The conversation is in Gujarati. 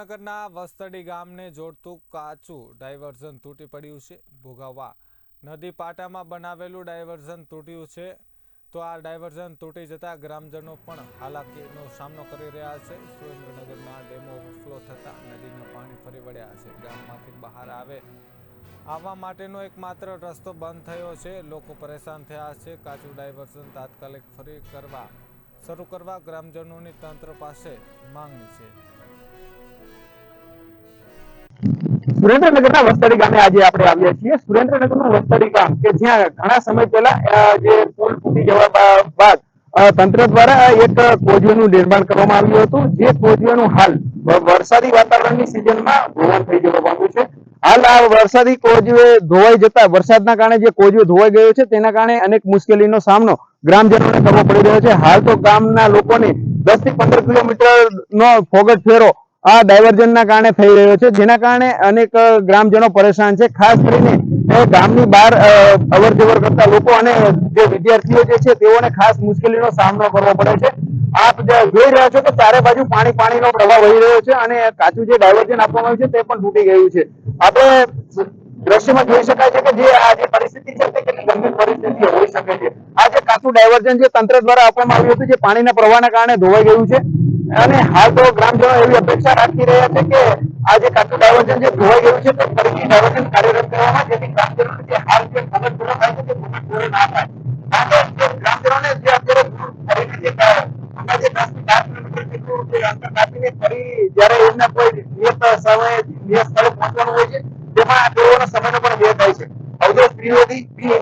સુરેન્દ્રનગરના વસ્તડી ગામને જોડતું કાચું ડાયવર્ઝન તૂટી પડ્યું છે. ભોગાવા નદી પાટામાં બનાવેલું ડાયવર્ઝન તૂટ્યું છે. તો આ ડાયવર્ઝન તૂટી જતા ગ્રામજનો પણ હાલાકીનો સામનો કરી રહ્યા છે. સુરેન્દ્રનગરમાં ડેમો ઓવરફ્લો થતા નદીના પાણી ફરી વળ્યા છે. ગામમાંથી બહાર આવે આવવા માટેનો એકમાત્ર રસ્તો બંધ થયો છે. લોકો પરેશાન થયા છે. કાચું ડાયવર્ઝન તાત્કાલિક ફરી કરવા, શરૂ કરવા ગ્રામજનોની તંત્ર પાસે માંગણી છે. સુરેન્દ્રનગરના વસ્તરી ગામે આજે આપણે આવ્યા છીએ. સુરેન્દ્રનગરનું વસ્તરી ગામ કે જ્યાં ઘણા સમય પહેલા જે પુલ તૂટી જવા બાદ તંત્ર દ્વારા એક કોઝવેનું નિર્માણ કરવામાં આવ્યું હતું, જે કોઝવેનું હાલ વરસાદી વાતાવરણની સિઝનમાં ધોવાણ થઈ જવા પામ્યું છે. હાલ આ વરસાદી કોઝવે ધોવાઈ જતા, વરસાદના કારણે જે કોઝવે ધોવાઈ ગયો છે, તેના કારણે અનેક મુશ્કેલીનો સામનો ગ્રામજનોને કરવો પડી રહ્યો છે. હાલ તો ગામના લોકોને દસથી પંદર કિલોમીટર નો ફોગટ ફેરો આ ડાયવર્ઝનના કારણે થઈ રહ્યો છે, જેના કારણે અનેક ગ્રામજનો પરેશાન છે. ખાસ કરીને ગામની બહાર અવર જવર કરતા લોકો અને જે વિદ્યાર્થીઓ જે છે, તેઓને ખાસ મુશ્કેલીનો સામનો કરવો પડે છે. આપ જોઈ રહ્યા છો કે ચારે બાજુ પાણી, પાણીનો પ્રવાહ વહી રહ્યો છે અને કાચું જે ડાયવર્ઝન આપવામાં આવ્યું છે, તે પણ તૂટી ગયું છે. આપણે દ્રશ્યમાં જોઈ શકાય છે કે જે આ જે પરિસ્થિતિ છે, તે કેટલી ગંભીર પરિસ્થિતિ હોઈ શકે છે. આ જે કાચું ડાયવર્ઝન જે તંત્ર દ્વારા આપવામાં આવ્યું હતું, જે પાણીના પ્રવાહના કારણે ધોવાઈ ગયું છે અને હાલ તો ગ્રામજનો એવી અપેક્ષા રાખી રહ્યા છે કે આ જે કાચું ડાયવર્ઝન જે ધોવાઈ ગયું છે, તે ફરીથી ડાયવર્ઝન કાર્યરત કરવામાં, જેથી ગ્રામજનોને જે હાલ જે ભૂગત પૂરો થાય છે તે ભૂગત પૂરો ના થાય. પહોંચવાનું હોય છે, તેમાં તેઓનો સમયનો પણ વ્યય થાય છે. અવધેશ ત્રિવેદી બી